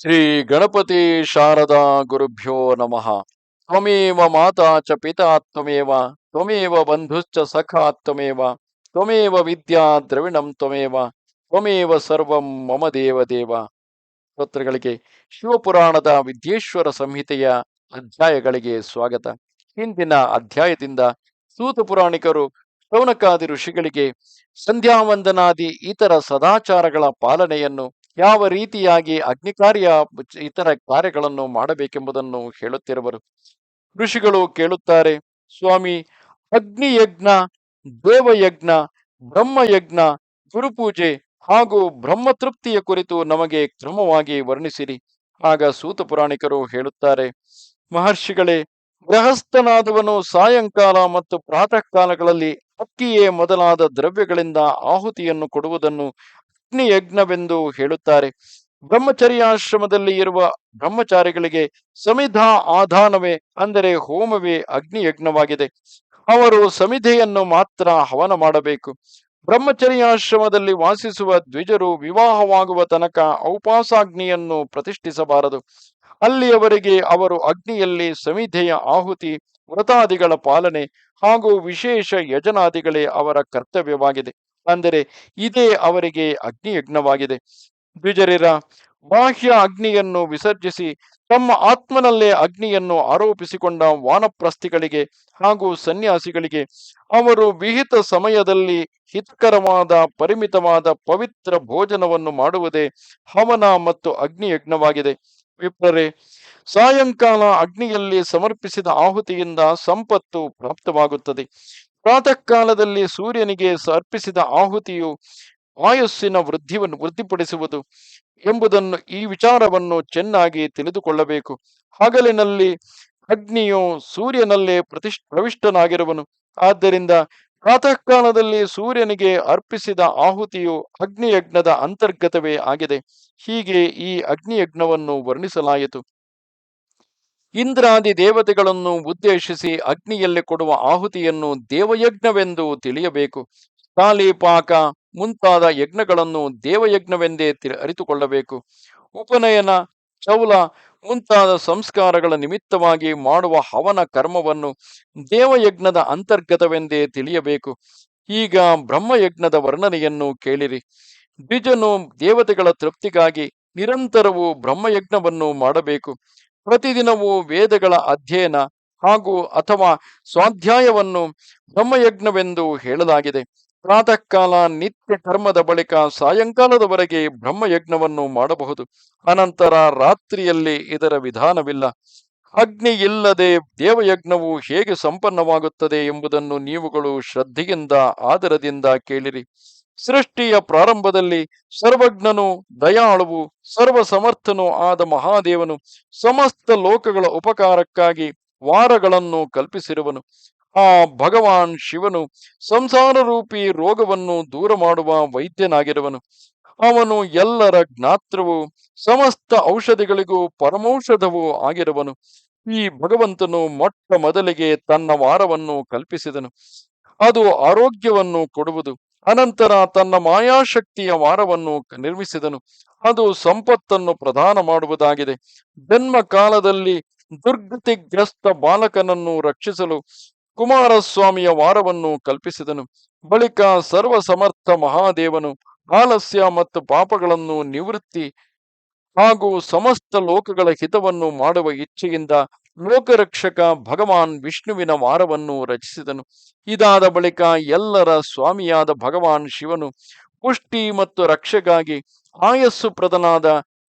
ಶ್ರೀ ಗಣಪತಿ ಶಾರದಾ ಗುರುಭ್ಯೋ ನಮಃ. ತ್ವಮೇವ ಮಾತಾ ಚ ಪಿತಾ ತ್ವಮೇವ ತ್ವಮೇವ ಬಂಧುಶ್ಚ ಸಖಾ ತ್ವಮೇವ ತ್ವಮೇವ ವಿದ್ಯಾ ದ್ರವಿಣಂ ತ್ವಮೇವ ತ್ವಮೇವ ಸರ್ವಂ ಮಮ ದೇವ ದೇವ ಸ್ತೋತ್ರಗಳಿಗೆ ಶಿವಪುರಾಣದ ವಿದ್ಯೇಶ್ವರ ಸಂಹಿತೆಯ ಅಧ್ಯಾಯಗಳಿಗೆ ಸ್ವಾಗತ. ಹಿಂದಿನ ಅಧ್ಯಾಯದಿಂದ ಸೂತ ಪುರಾಣಿಕರು ಶೌನಕಾದಿ ಋಷಿಗಳಿಗೆ ಸಂಧ್ಯಾವಂದನಾದಿ ಇತರ ಸದಾಚಾರಗಳ ಪಾಲನೆಯನ್ನು ಯಾವ ರೀತಿಯಾಗಿ ಅಗ್ನಿ ಕಾರ್ಯ ಇತರ ಕಾರ್ಯಗಳನ್ನು ಮಾಡಬೇಕೆಂಬುದನ್ನು ಹೇಳುತ್ತಿರುವರು. ಋಷಿಗಳು ಕೇಳುತ್ತಾರೆ, ಸ್ವಾಮಿ ಅಗ್ನಿ ಯಜ್ಞ ದೇವಯಜ್ಞ, ಬ್ರಹ್ಮಯಜ್ಞ, ಗುರುಪೂಜೆ ಹಾಗೂ ಬ್ರಹ್ಮತೃಪ್ತಿಯ ಕುರಿತು ನಮಗೆ ಕ್ರಮವಾಗಿ ವರ್ಣಿಸಿರಿ ಆಗ ಸೂತ ಪುರಾಣಿಕರು ಹೇಳುತ್ತಾರೆ, ಮಹರ್ಷಿಗಳೇ, ಗೃಹಸ್ಥನಾದವನು ಸಾಯಂಕಾಲ ಮತ್ತು ಪ್ರಾತಃ ಕಾಲಗಳಲ್ಲಿ ಅಕ್ಕಿಯೇ ಮೊದಲಾದ ದ್ರವ್ಯಗಳಿಂದ ಆಹುತಿಯನ್ನು ಕೊಡುವುದನ್ನು ಅಗ್ನಿಯಜ್ಞವೆಂದು ಹೇಳುತ್ತಾರೆ. ಬ್ರಹ್ಮಚರ್ಯಾಶ್ರಮದಲ್ಲಿ ಇರುವ ಬ್ರಹ್ಮಚಾರಿಗಳಿಗೆ ಸಮಿಧಾ ಆಧಾನವೇ, ಅಂದರೆ ಹೋಮವೇ ಅಗ್ನಿ ಯಜ್ಞವಾಗಿದೆ. ಅವರು ಸಮಿಧೆಯನ್ನು ಮಾತ್ರ ಹವನ ಮಾಡಬೇಕು. ಬ್ರಹ್ಮಚರ್ಯಾಶ್ರಮದಲ್ಲಿ ವಾಸಿಸುವ ದ್ವಿಜರು ವಿವಾಹವಾಗುವ ತನಕ ಔಪಾಸಾಗ್ನಿಯನ್ನು ಪ್ರತಿಷ್ಠಿಸಬಾರದು. ಅಲ್ಲಿಯವರೆಗೆ ಅವರು ಅಗ್ನಿಯಲ್ಲಿ ಸಮಿಧೆಯ ಆಹುತಿ, ವ್ರತಾದಿಗಳ ಪಾಲನೆ ಹಾಗೂ ವಿಶೇಷ ಯಜನಾದಿಗಳೇ ಅವರ ಕರ್ತವ್ಯವಾಗಿದೆ. ಅಂದರೆ ಇದೇ ಅವರಿಗೆ ಅಗ್ನಿಯಜ್ಞವಾಗಿದೆ. ದ್ವಿಜರಿರ, ಬಾಹ್ಯ ಅಗ್ನಿಯನ್ನು ವಿಸರ್ಜಿಸಿ ತಮ್ಮ ಆತ್ಮನಲ್ಲೇ ಅಗ್ನಿಯನ್ನು ಆರೋಪಿಸಿಕೊಂಡ ವಾನಪ್ರಸ್ಥಿಗಳಿಗೆ ಹಾಗೂ ಸನ್ಯಾಸಿಗಳಿಗೆ ಅವರು ವಿಹಿತ ಸಮಯದಲ್ಲಿ ಹಿತಕರವಾದ ಪರಿಮಿತವಾದ ಪವಿತ್ರ ಭೋಜನವನ್ನು ಮಾಡುವುದೇ ಹವನ ಮತ್ತು ಅಗ್ನಿಯಜ್ಞವಾಗಿದೆ. ವಿಪ್ರರೇ, ಸಾಯಂಕಾಲ ಅಗ್ನಿಯಲ್ಲಿ ಸಮರ್ಪಿಸಿದ ಆಹುತಿಯಿಂದ ಸಂಪತ್ತು ಪ್ರಾಪ್ತವಾಗುತ್ತದೆ. ಪ್ರಾತಃ ಕಾಲದಲ್ಲಿ ಸೂರ್ಯನಿಗೆ ಅರ್ಪಿಸಿದ ಆಹುತಿಯು ಆಯಸ್ಸಿನ ವೃದ್ಧಿಯನ್ನು ವೃದ್ಧಿಪಡಿಸುವುದು ಎಂಬುದನ್ನು ಈ ವಿಚಾರವನ್ನು ಚೆನ್ನಾಗಿ ತಿಳಿದುಕೊಳ್ಳಬೇಕು. ಹಗಲಿನಲ್ಲಿ ಅಗ್ನಿಯು ಸೂರ್ಯನಲ್ಲೇ ಪ್ರತಿಷ್ ಪ್ರವಿಷ್ಟನಾಗಿರುವನು. ಆದ್ದರಿಂದ ಪ್ರಾತಃ ಕಾಲದಲ್ಲಿ ಸೂರ್ಯನಿಗೆ ಅರ್ಪಿಸಿದ ಆಹುತಿಯು ಅಗ್ನಿಯಜ್ಞದ ಅಂತರ್ಗತವೇ ಆಗಿದೆ. ಹೀಗೆ ಈ ಅಗ್ನಿಯಜ್ಞವನ್ನು ವರ್ಣಿಸಲಾಯಿತು. ಇಂದ್ರಾದಿ ದೇವತೆಗಳನ್ನು ಉದ್ದೇಶಿಸಿ ಅಗ್ನಿಯಲ್ಲಿ ಕೊಡುವ ಆಹುತಿಯನ್ನು ದೇವಯಜ್ಞವೆಂದು ತಿಳಿಯಬೇಕು. ಕಾಲಿಪಾಕ ಮುಂತಾದ ಯಜ್ಞಗಳನ್ನು ದೇವಯಜ್ಞವೆಂದೇ ಅರಿತುಕೊಳ್ಳಬೇಕು. ಉಪನಯನ ಚೌಲ ಮುಂತಾದ ಸಂಸ್ಕಾರಗಳ ನಿಮಿತ್ತವಾಗಿ ಮಾಡುವ ಹವನ ಕರ್ಮವನ್ನು ದೇವಯಜ್ಞದ ಅಂತರ್ಗತವೆಂದೇ ತಿಳಿಯಬೇಕು. ಈಗ ಬ್ರಹ್ಮಯಜ್ಞದ ವರ್ಣನೆಯನ್ನು ಕೇಳಿರಿ. ದ್ವಿಜನು ದೇವತೆಗಳ ತೃಪ್ತಿಗಾಗಿ ನಿರಂತರವೂ ಬ್ರಹ್ಮಯಜ್ಞವನ್ನು ಮಾಡಬೇಕು. ಪ್ರತಿದಿನವೂ ವೇದಗಳ ಅಧ್ಯಯನ ಹಾಗೂ ಅಥವಾ ಸ್ವಾಧ್ಯಾಯವನ್ನು ಬ್ರಹ್ಮಯಜ್ಞವೆಂದು ಹೇಳಲಾಗಿದೆ. ಪ್ರಾತಃ ಕಾಲ ನಿತ್ಯ ಕರ್ಮದ ಬಳಿಕ ಸಾಯಂಕಾಲದವರೆಗೆ ಬ್ರಹ್ಮಯಜ್ಞವನ್ನು ಮಾಡಬಹುದು. ಅನಂತರ ರಾತ್ರಿಯಲ್ಲಿ ಇದರ ವಿಧಾನವಿಲ್ಲ. ಅಗ್ನಿ ಇಲ್ಲದೆ ದೇವಯಜ್ಞವು ಹೇಗೆ ಸಂಪನ್ನವಾಗುತ್ತದೆ ಎಂಬುದನ್ನು ನೀವುಗಳು ಶ್ರದ್ಧೆಯಿಂದ, ಆದರದಿಂದ ಕೇಳಿರಿ. ಸೃಷ್ಟಿಯ ಪ್ರಾರಂಭದಲ್ಲಿ ಸರ್ವಜ್ಞನು, ದಯಾಳುವು ಸರ್ವ ಸಮರ್ಥನೂ ಆದ ಮಹಾದೇವನು ಸಮಸ್ತ ಲೋಕಗಳ ಉಪಕಾರಕ್ಕಾಗಿ ವಾರಗಳನ್ನು ಕಲ್ಪಿಸಿರುವನು. ಆ ಭಗವಾನ್ ಶಿವನು ಸಂಸಾರ ರೂಪಿ ರೋಗವನ್ನು ದೂರ ಮಾಡುವ ವೈದ್ಯನಾಗಿರುವನು. ಅವನು ಎಲ್ಲರ ಜ್ಞಾತ್ರವು, ಸಮಸ್ತ ಔಷಧಿಗಳಿಗೂ ಪರಮೌಷಧವೂ ಆಗಿರುವನು. ಈ ಭಗವಂತನು ಮೊಟ್ಟ ಮೊದಲಿಗೆ ತನ್ನ ವಾರವನ್ನು ಕಲ್ಪಿಸಿದನು. ಅದು ಆರೋಗ್ಯವನ್ನು ಕೊಡುವುದು. ಅನಂತರ ತನ್ನ ಮಾಯಾಶಕ್ತಿಯ ವಾರವನ್ನು ನಿರ್ಮಿಸಿದನು. ಅದು ಸಂಪತ್ತನ್ನು ಪ್ರದಾನ ಮಾಡುವುದಾಗಿದೆ. ಜನ್ಮ ಕಾಲದಲ್ಲಿ ದುರ್ಗತಿಗ್ರಸ್ತ ಬಾಲಕನನ್ನು ರಕ್ಷಿಸಲು ಕುಮಾರಸ್ವಾಮಿಯ ವಾರವನ್ನು ಕಲ್ಪಿಸಿದನು. ಬಳಿಕ ಸರ್ವ ಸಮರ್ಥ ಮಹಾದೇವನು ಆಲಸ್ಯ ಮತ್ತು ಪಾಪಗಳನ್ನು ನಿವೃತ್ತಿ ಹಾಗೂ ಸಮಸ್ತ ಲೋಕಗಳ ಹಿತವನ್ನು ಮಾಡುವ ಇಚ್ಛೆಯಿಂದ ಲೋಕರಕ್ಷಕ ಭಗವಾನ್ ವಿಷ್ಣುವಿನ ವಾರವನ್ನು ರಚಿಸಿದನು. ಇದಾದ ಬಳಿಕ ಎಲ್ಲರ ಸ್ವಾಮಿಯಾದ ಭಗವಾನ್ ಶಿವನು ಪುಷ್ಟಿ ಮತ್ತು ರಕ್ಷೆಗಾಗಿ ಆಯಸ್ಸು ಪ್ರದನಾದ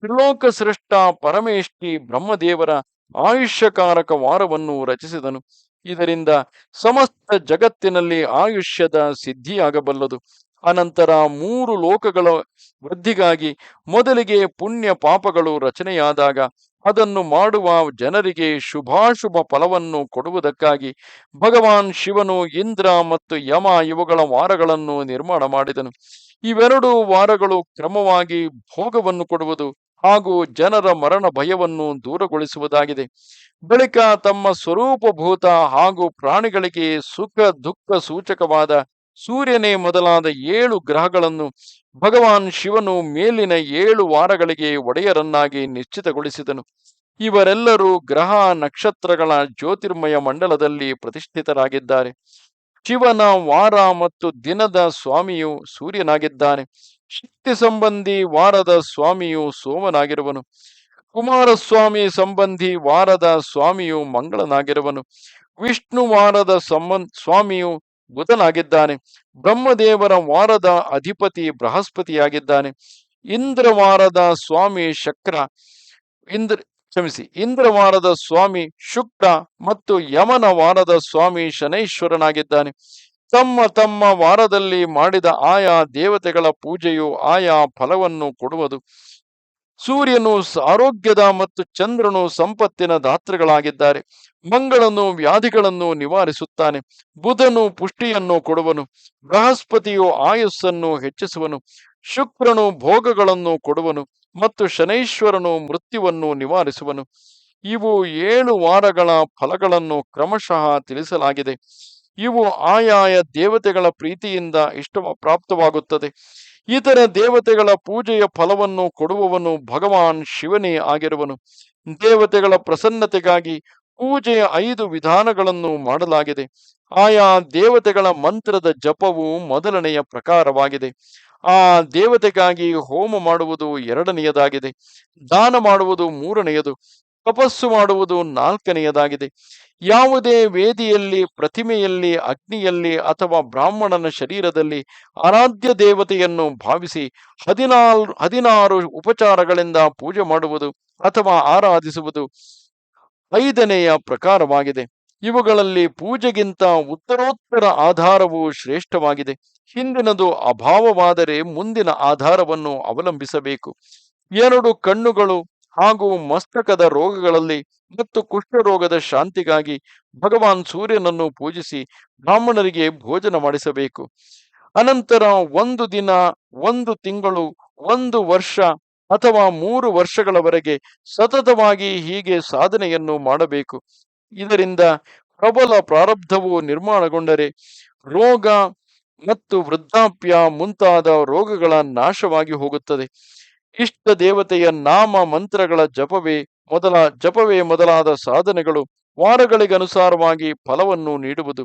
ತ್ರಿಲೋಕ ಸೃಷ್ಟ ಪರಮೇಷ್ಠಿ ಬ್ರಹ್ಮದೇವರ ಆಯುಷ್ಯಕಾರಕ ವಾರವನ್ನು ರಚಿಸಿದನು. ಇದರಿಂದ ಸಮಸ್ತ ಜಗತ್ತಿನಲ್ಲಿ ಆಯುಷ್ಯದ ಸಿದ್ಧಿಯಾಗಬಲ್ಲದು. ಅನಂತರ ಮೂರು ಲೋಕಗಳ ವೃದ್ಧಿಗಾಗಿ ಮೊದಲಿಗೆ ಪುಣ್ಯ ಪಾಪಗಳು ರಚನೆಯಾದಾಗ ಅದನ್ನು ಮಾಡುವ ಜನರಿಗೆ ಶುಭಾಶುಭ ಫಲವನ್ನು ಕೊಡುವುದಕ್ಕಾಗಿ ಭಗವಾನ್ ಶಿವನು ಇಂದ್ರ ಮತ್ತು ಯಮ ಇವುಗಳ ವಾರಗಳನ್ನು ನಿರ್ಮಾಣ ಮಾಡಿದನು. ಇವೆರಡು ವಾರಗಳು ಕ್ರಮವಾಗಿ ಭೋಗವನ್ನು ಕೊಡುವುದು ಹಾಗೂ ಜನರ ಮರಣ ಭಯವನ್ನು ದೂರಗೊಳಿಸುವುದಾಗಿದೆ. ಬಳಿಕ ತಮ್ಮ ಸ್ವರೂಪಭೂತ ಹಾಗೂ ಪ್ರಾಣಿಗಳಿಗೆ ಸುಖ ದುಃಖ ಸೂಚಕವಾದ ಸೂರ್ಯನೇ ಮೊದಲಾದ ಏಳು ಗ್ರಹಗಳನ್ನು ಭಗವಾನ್ ಶಿವನು ಮೇಲಿನ ಏಳು ವಾರಗಳಿಗೆ ಒಡೆಯರನ್ನಾಗಿ ನಿಶ್ಚಿತಗೊಳಿಸಿದನು. ಇವರೆಲ್ಲರೂ ಗ್ರಹ ನಕ್ಷತ್ರಗಳ ಜ್ಯೋತಿರ್ಮಯ ಮಂಡಲದಲ್ಲಿ ಪ್ರತಿಷ್ಠಿತರಾಗಿದ್ದಾರೆ. ಶಿವನ ವಾರ ಮತ್ತು ದಿನದ ಸ್ವಾಮಿಯು ಸೂರ್ಯನಾಗಿದ್ದಾನೆ. ಶಕ್ತಿ ಸಂಬಂಧಿ ವಾರದ ಸ್ವಾಮಿಯು ಸೋಮನಾಗಿರುವನು. ಕುಮಾರಸ್ವಾಮಿ ಸಂಬಂಧಿ ವಾರದ ಸ್ವಾಮಿಯು ಮಂಗಳನಾಗಿರುವನು. ವಿಷ್ಣು ವಾರದ ಸಂಬಂಧ ಸ್ವಾಮಿಯು ಬುಧನಾಗಿದ್ದಾನೆ. ಬ್ರಹ್ಮದೇವರ ವಾರದ ಅಧಿಪತಿ ಬೃಹಸ್ಪತಿಯಾಗಿದ್ದಾನೆ. ಇಂದ್ರವಾರದ ಸ್ವಾಮಿ ಶಕ್ರ, ಇಂದ್ರ, ಕ್ಷಮಿಸಿ, ಇಂದ್ರವಾರದ ಸ್ವಾಮಿ ಶುಕ್ರ ಮತ್ತು ಯಮನ ವಾರದ ಸ್ವಾಮಿ ಶನೈಶ್ವರನಾಗಿದ್ದಾನೆ. ತಮ್ಮ ತಮ್ಮ ವಾರದಲ್ಲಿ ಮಾಡಿದ ಆಯಾ ದೇವತೆಗಳ ಪೂಜೆಯು ಆಯಾ ಫಲವನ್ನು ಕೊಡುವುದು. ಸೂರ್ಯನು ಆರೋಗ್ಯದ ಮತ್ತು ಚಂದ್ರನು ಸಂಪತ್ತಿನ ದಾತೃಗಳಾಗಿದ್ದಾರೆ ಮಂಗಳನು ವ್ಯಾಧಿಗಳನ್ನು ನಿವಾರಿಸುತ್ತಾನೆ. ಬುಧನು ಪುಷ್ಟಿಯನ್ನು ಕೊಡುವನು. ಬೃಹಸ್ಪತಿಯು ಆಯುಸ್ಸನ್ನು ಹೆಚ್ಚಿಸುವನು. ಶುಕ್ರನು ಭೋಗಗಳನ್ನು ಕೊಡುವನು ಮತ್ತು ಶನೈಶ್ವರನು ಮೃತ್ಯುವನ್ನು ನಿವಾರಿಸುವನು. ಇವು ಏಳು ವಾರಗಳ ಫಲಗಳನ್ನು ಕ್ರಮಶಃ ತಿಳಿಸಲಾಗಿದೆ. ಇವು ಆಯಾಯ ದೇವತೆಗಳ ಪ್ರೀತಿಯಿಂದ ಇಷ್ಟ ಪ್ರಾಪ್ತವಾಗುತ್ತದೆ. ಇತರ ದೇವತೆಗಳ ಪೂಜೆಯ ಫಲವನ್ನು ಕೊಡುವವನು ಭಗವಾನ್ ಶಿವನೇ ಆಗಿರುವನು. ದೇವತೆಗಳ ಪ್ರಸನ್ನತೆಗಾಗಿ ಪೂಜೆಯ ಐದು ವಿಧಾನಗಳನ್ನು ಮಾಡಲಾಗಿದೆ. ಆಯಾ ದೇವತೆಗಳ ಮಂತ್ರದ ಜಪವು ಮೊದಲನೆಯ ಪ್ರಕಾರವಾಗಿದೆ. ಆ ದೇವತೆಗಾಗಿ ಹೋಮ ಮಾಡುವುದು ಎರಡನೆಯದಾಗಿದೆ. ದಾನ ಮಾಡುವುದು ಮೂರನೆಯದು. ತಪಸ್ಸು ಮಾಡುವುದು ನಾಲ್ಕನೆಯದಾಗಿದೆ. ಯಾವುದೇ ವೇದಿಯಲ್ಲಿ, ಪ್ರತಿಮೆಯಲ್ಲಿ, ಅಗ್ನಿಯಲ್ಲಿ ಅಥವಾ ಬ್ರಾಹ್ಮಣನ ಶರೀರದಲ್ಲಿ ಆರಾಧ್ಯ ದೇವತೆಯನ್ನು ಭಾವಿಸಿ ಹದಿನಾರು ಹದಿನಾರು ಉಪಚಾರಗಳಿಂದ ಪೂಜೆ ಮಾಡುವುದು ಅಥವಾ ಆರಾಧಿಸುವುದು ಐದನೆಯ ಪ್ರಕಾರವಾಗಿದೆ. ಇವುಗಳಲ್ಲಿ ಪೂಜೆಗಿಂತ ಉತ್ತರೋತ್ತರ ಆಧಾರವು ಶ್ರೇಷ್ಠವಾಗಿದೆ. ಹಿಂದಿನದು ಅಭಾವವಾದರೆ ಮುಂದಿನ ಆಧಾರವನ್ನು ಅವಲಂಬಿಸಬೇಕು. ಎರಡು ಕಣ್ಣುಗಳು ಹಾಗೂ ಮಸ್ತಕದ ರೋಗಗಳಲ್ಲಿ ಮತ್ತು ಕುಷ್ಠರೋಗದ ಶಾಂತಿಗಾಗಿ ಭಗವಾನ್ ಸೂರ್ಯನನ್ನು ಪೂಜಿಸಿ ಬ್ರಾಹ್ಮಣರಿಗೆ ಭೋಜನ ಮಾಡಿಸಬೇಕು. ಅನಂತರ ಒಂದು ದಿನ, ಒಂದು ತಿಂಗಳು, ಒಂದು ವರ್ಷ ಅಥವಾ ಮೂರು ವರ್ಷಗಳವರೆಗೆ ಸತತವಾಗಿ ಹೀಗೆ ಸಾಧನೆಯನ್ನು ಮಾಡಬೇಕು. ಇದರಿಂದ ಪ್ರಬಲ ಪ್ರಾರಬ್ಧವು ನಿರ್ಮಾಣಗೊಂಡರೆ ರೋಗ ಮತ್ತು ವೃದ್ಧಾಪ್ಯ ಮುಂತಾದ ರೋಗಗಳ ನಾಶವಾಗಿ ಹೋಗುತ್ತದೆ. ಇಷ್ಟ ದೇವತೆಯ ನಾಮ ಮಂತ್ರಗಳ ಜಪವೇ ಮೊದಲ, ಜಪವೇ ಮೊದಲಾದ ಸಾಧನೆಗಳು ವಾರಗಳಿಗನುಸಾರವಾಗಿ ಫಲವನ್ನು ನೀಡುವುದು.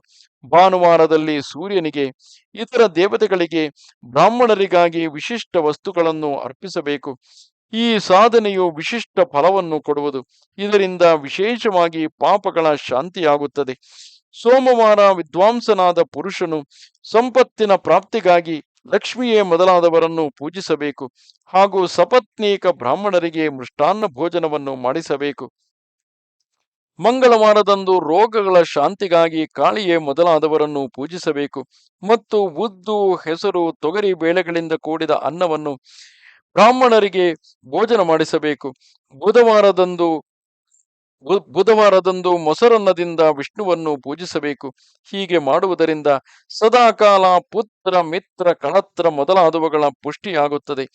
ಭಾನುವಾರದಲ್ಲಿ ಸೂರ್ಯನಿಗೆ, ಇತರ ದೇವತೆಗಳಿಗೆ ಬ್ರಾಹ್ಮಣರಿಗಾಗಿ ವಿಶಿಷ್ಟ ವಸ್ತುಗಳನ್ನು ಅರ್ಪಿಸಬೇಕು. ಈ ಸಾಧನೆಯು ವಿಶಿಷ್ಟ ಫಲವನ್ನು ಕೊಡುವುದು. ಇದರಿಂದ ವಿಶೇಷವಾಗಿ ಪಾಪಗಳ ಶಾಂತಿಯಾಗುತ್ತದೆ. ಸೋಮವಾರ ವಿದ್ವಾಂಸನಾದ ಪುರುಷನು ಸಂಪತ್ತಿನ ಪ್ರಾಪ್ತಿಗಾಗಿ ಲಕ್ಷ್ಮಿಯೇ ಮೊದಲಾದವರನ್ನು ಪೂಜಿಸಬೇಕು ಹಾಗೂ ಸಪತ್ನೀಕ ಬ್ರಾಹ್ಮಣರಿಗೆ ಮೃಷ್ಟಾನ್ನ ಭೋಜನವನ್ನು ಮಾಡಿಸಬೇಕು. ಮಂಗಳವಾರದಂದು ರೋಗಗಳ ಶಾಂತಿಗಾಗಿ ಕಾಳಿಯೇ ಮೊದಲಾದವರನ್ನು ಪೂಜಿಸಬೇಕು ಮತ್ತು ಉದ್ದು ಹೆಸರು ತೊಗರಿ ಬೇಳೆಗಳಿಂದ ಕೂಡಿದ ಅನ್ನವನ್ನು ಬ್ರಾಹ್ಮಣರಿಗೆ ಭೋಜನ ಮಾಡಿಸಬೇಕು. ಬುಧವಾರದಂದು ಬುಧವಾರದಂದು ಮೊಸರನ್ನದಿಂದ ವಿಷ್ಣುವನ್ನು ಪೂಜಿಸಬೇಕು. ಹೀಗೆ ಮಾಡುವುದರಿಂದ ಸದಾಕಾಲ ಪುತ್ರ, ಮಿತ್ರ, ಕಳತ್ರ ಮೊದಲಾದವುಗಳ ಪುಷ್ಟಿಯಾಗುತ್ತದೆ.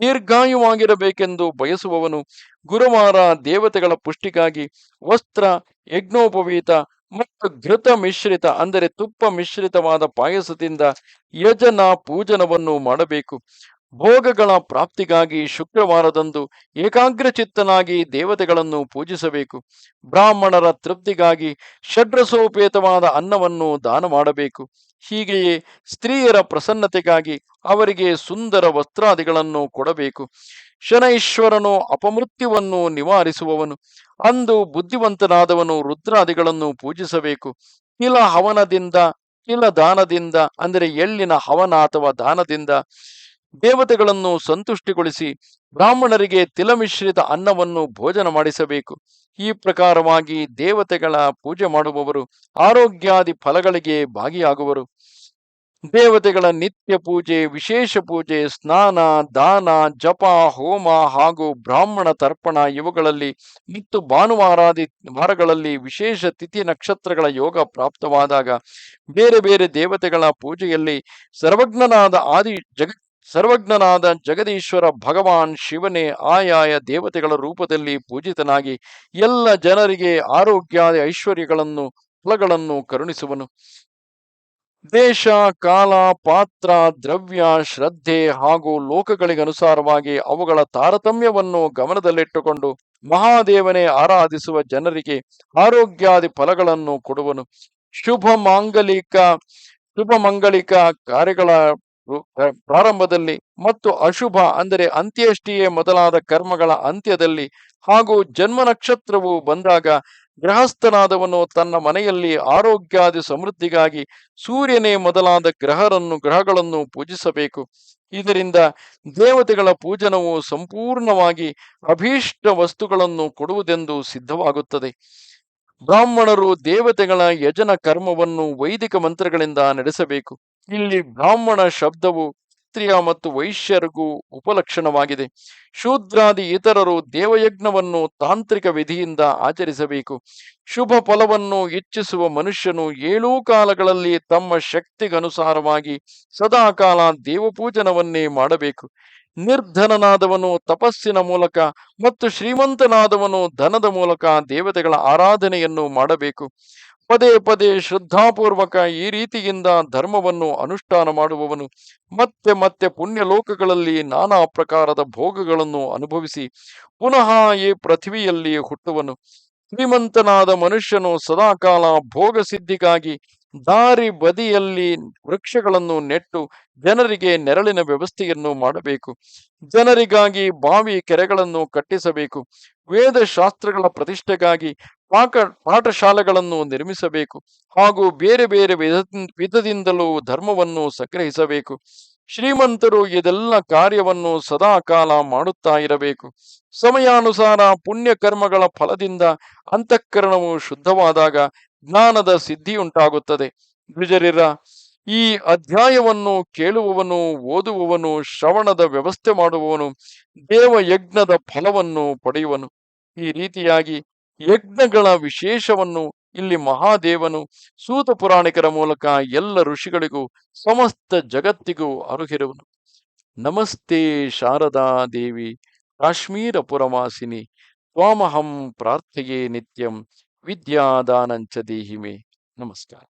ದೀರ್ಘಾಯುವಾಗಿರಬೇಕೆಂದು ಬಯಸುವವನು ಗುರುವಾರ ದೇವತೆಗಳ ಪುಷ್ಟಿಗಾಗಿ ವಸ್ತ್ರ, ಯಜ್ಞೋಪವೀತ ಮತ್ತು ಘೃತ ಮಿಶ್ರಿತ, ಅಂದರೆ ತುಪ್ಪ ಮಿಶ್ರಿತವಾದ ಪಾಯಸದಿಂದ ಯಜನ ಪೂಜನವನ್ನು ಮಾಡಬೇಕು. ಭೋಗಗಳ ಪ್ರಾಪ್ತಿಗಾಗಿ ಶುಕ್ರವಾರದಂದು ಏಕಾಗ್ರಚಿತ್ತನಾಗಿ ದೇವತೆಗಳನ್ನು ಪೂಜಿಸಬೇಕು. ಬ್ರಾಹ್ಮಣರ ತೃಪ್ತಿಗಾಗಿ ಷಡ್ರಸೋಪೇತವಾದ ಅನ್ನವನ್ನು ದಾನ ಮಾಡಬೇಕು. ಹೀಗೆಯೇ ಸ್ತ್ರೀಯರ ಪ್ರಸನ್ನತೆಗಾಗಿ ಅವರಿಗೆ ಸುಂದರ ವಸ್ತ್ರಾದಿಗಳನ್ನು ಕೊಡಬೇಕು. ಶನೈಶ್ವರನು ಅಪಮೃತ್ಯುವನ್ನು ನಿವಾರಿಸುವವನು. ಅಂದು ಬುದ್ಧಿವಂತನಾದವನು ರುದ್ರಾದಿಗಳನ್ನು ಪೂಜಿಸಬೇಕು. ಕಿಲ ಹವನದಿಂದ ಕಿಲ ದಾನದಿಂದ ಅಂದರೆ ಎಳ್ಳಿನ ಹವನ ಅಥವಾ ದಾನದಿಂದ ದೇವತೆಗಳನ್ನು ಸಂತುಷ್ಟಿಗೊಳಿಸಿ ಬ್ರಾಹ್ಮಣರಿಗೆ ತಿಲಮಿಶ್ರಿತ ಅನ್ನವನ್ನು ಭೋಜನ ಮಾಡಿಸಬೇಕು. ಈ ಪ್ರಕಾರವಾಗಿ ದೇವತೆಗಳ ಪೂಜೆ ಮಾಡುವವರು ಆರೋಗ್ಯಾದಿ ಫಲಗಳಿಗೆ ಭಾಗಿಯಾಗುವರು. ದೇವತೆಗಳ ನಿತ್ಯ ಪೂಜೆ, ವಿಶೇಷ ಪೂಜೆ, ಸ್ನಾನ, ದಾನ, ಜಪ, ಹೋಮ ಹಾಗೂ ಬ್ರಾಹ್ಮಣ ತರ್ಪಣ ಇವುಗಳಲ್ಲಿ ಮತ್ತು ಭಾನುವಾರಾದಿ ವಾರಗಳಲ್ಲಿ ವಿಶೇಷ ತಿಥಿ ನಕ್ಷತ್ರಗಳ ಯೋಗ ಪ್ರಾಪ್ತವಾದಾಗ ಬೇರೆ ಬೇರೆ ದೇವತೆಗಳ ಪೂಜೆಯಲ್ಲಿ ಸರ್ವಜ್ಞನಾದ ಆದಿ ಜಗ ಸರ್ವಜ್ಞನಾದ ಜಗದೀಶ್ವರ ಭಗವಾನ್ ಶಿವನೇ ಆಯಾಯ ದೇವತೆಗಳ ರೂಪದಲ್ಲಿ ಪೂಜಿತನಾಗಿ ಎಲ್ಲ ಜನರಿಗೆ ಆರೋಗ್ಯಾದಿ ಐಶ್ವರ್ಯಗಳನ್ನು, ಫಲಗಳನ್ನು ಕರುಣಿಸುವನು. ದೇಶ, ಕಾಲ, ಪಾತ್ರ, ದ್ರವ್ಯ, ಶ್ರದ್ಧೆ ಹಾಗೂ ಲೋಕಗಳಿಗನುಸಾರವಾಗಿ ಅವುಗಳ ತಾರತಮ್ಯವನ್ನು ಗಮನದಲ್ಲಿಟ್ಟುಕೊಂಡು ಮಹಾದೇವನೇ ಆರಾಧಿಸುವ ಜನರಿಗೆ ಆರೋಗ್ಯಾದಿ ಫಲಗಳನ್ನು ಕೊಡುವನು. ಶುಭ ಮಾಂಗಲಿಕ, ಶುಭ ಮಂಗಳಿಕ ಕಾರ್ಯಗಳ ಪ್ರಾರಂಭದಲ್ಲಿ ಮತ್ತು ಅಶುಭ ಅಂದರೆ ಅಂತ್ಯಷ್ಟಿಯೇ ಮೊದಲಾದ ಕರ್ಮಗಳ ಅಂತ್ಯದಲ್ಲಿ ಹಾಗೂ ಜನ್ಮ ನಕ್ಷತ್ರವು ಬಂದಾಗ ಗೃಹಸ್ಥನಾದವನು ತನ್ನ ಮನೆಯಲ್ಲಿ ಆರೋಗ್ಯಾದಿ ಸಮೃದ್ಧಿಗಾಗಿ ಸೂರ್ಯನೇ ಮೊದಲಾದ ಗ್ರಹರನ್ನು, ಗ್ರಹಗಳನ್ನು ಪೂಜಿಸಬೇಕು. ಇದರಿಂದ ದೇವತೆಗಳ ಪೂಜನವು ಸಂಪೂರ್ಣವಾಗಿ ಅಭೀಷ್ಟ ವಸ್ತುಗಳನ್ನು ಕೊಡುವುದೆಂದು ಸಿದ್ಧವಾಗುತ್ತದೆ. ಬ್ರಾಹ್ಮಣರು ದೇವತೆಗಳ ಯಜನ ಕರ್ಮವನ್ನು ವೈದಿಕ ಮಂತ್ರಗಳಿಂದ ನಡೆಸಬೇಕು. ಇಲ್ಲಿ ಬ್ರಾಹ್ಮಣ ಶಬ್ದವು ಕ್ಷತ್ರಿಯ ಮತ್ತು ವೈಶ್ಯರಿಗೂ ಉಪಲಕ್ಷಣವಾಗಿದೆ. ಶೂದ್ರಾದಿ ಇತರರು ದೇವಯಜ್ಞವನ್ನು ತಾಂತ್ರಿಕ ವಿಧಿಯಿಂದ ಆಚರಿಸಬೇಕು. ಶುಭ ಫಲವನ್ನು ಇಚ್ಛಿಸುವ ಮನುಷ್ಯನು ಏಳೂ ಕಾಲಗಳಲ್ಲಿ ತಮ್ಮ ಶಕ್ತಿಗನುಸಾರವಾಗಿ ಸದಾಕಾಲ ದೇವಪೂಜನವನ್ನೇ ಮಾಡಬೇಕು. ನಿರ್ಧನನಾದವನು ತಪಸ್ಸಿನ ಮೂಲಕ ಮತ್ತು ಶ್ರೀಮಂತನಾದವನು ಧನದ ಮೂಲಕ ದೇವತೆಗಳ ಆರಾಧನೆಯನ್ನು ಮಾಡಬೇಕು. ಪದೇ ಪದೇ ಶ್ರದ್ಧಾಪೂರ್ವಕ ಈ ರೀತಿಯಿಂದ ಧರ್ಮವನ್ನು ಅನುಷ್ಠಾನ ಮಾಡುವವನು ಮತ್ತೆ ಮತ್ತೆ ಪುಣ್ಯ ಲೋಕಗಳಲ್ಲಿ ನಾನಾ ಪ್ರಕಾರದ ಭೋಗಗಳನ್ನು ಅನುಭವಿಸಿ ಪುನಃ ಈ ಪೃಥ್ವಿಯಲ್ಲಿ ಹುಟ್ಟುವನು. ಶ್ರೀಮಂತನಾದ ಮನುಷ್ಯನು ಸದಾಕಾಲ ಭೋಗ ಸಿದ್ಧಿಗಾಗಿ ದಾರಿ ಬದಿಯಲ್ಲಿ ವೃಕ್ಷಗಳನ್ನು ನೆಟ್ಟು ಜನರಿಗೆ ನೆರಳಿನ ವ್ಯವಸ್ಥೆಯನ್ನು ಮಾಡಬೇಕು. ಜನರಿಗಾಗಿ ಬಾವಿ ಕೆರೆಗಳನ್ನು ಕಟ್ಟಿಸಬೇಕು. ವೇದ ಶಾಸ್ತ್ರಗಳ ಪ್ರತಿಷ್ಠೆಗಾಗಿ ಪಾಕ ಪಾಠಶಾಲೆಗಳನ್ನು ನಿರ್ಮಿಸಬೇಕು ಹಾಗೂ ಬೇರೆ ಬೇರೆ ವಿಧ ವಿಧದಿಂದಲೂ ಧರ್ಮವನ್ನು ಸಂಗ್ರಹಿಸಬೇಕು. ಶ್ರೀಮಂತರು ಇದೆಲ್ಲ ಕಾರ್ಯವನ್ನು ಸದಾ ಕಾಲ ಮಾಡುತ್ತಾ ಇರಬೇಕು. ಸಮಯಾನುಸಾರ ಪುಣ್ಯ ಕರ್ಮಗಳ ಫಲದಿಂದ ಅಂತಃಕರಣವು ಶುದ್ಧವಾದಾಗ ಜ್ಞಾನದ ಸಿದ್ಧಿಯುಂಟಾಗುತ್ತದೆ. ದ್ವಿಜರಿರ, ಈ ಅಧ್ಯಾಯವನ್ನು ಕೇಳುವವನು, ಓದುವವನು, ಶ್ರವಣದ ವ್ಯವಸ್ಥೆ ಮಾಡುವವನು, ದೇವಯಜ್ಞದ ಫಲವನ್ನು ಪಡೆಯುವನು. ಈ ರೀತಿಯಾಗಿ ಯಜ್ಞಗಳ ವಿಶೇಷವನ್ನು ಇಲ್ಲಿ ಮಹಾದೇವನು ಸೂತ ಪುರಾಣಿಕರ ಮೂಲಕ ಎಲ್ಲ ಋಷಿಗಳಿಗೂ, ಸಮಸ್ತ ಜಗತ್ತಿಗೂ ಅರುಹಿರುವನು. ನಮಸ್ತೆ ಶಾರದಾ ದೇವಿ ಕಾಶ್ಮೀರ ಪುರವಾಸಿನಿ ತ್ವಾಮಹಂ ಪ್ರಾರ್ಥೆಯೇ ನಿತ್ಯಂ ವಿದ್ಯಾದಾನಂಚ ದೇಹಿಮೆ. ನಮಸ್ಕಾರ.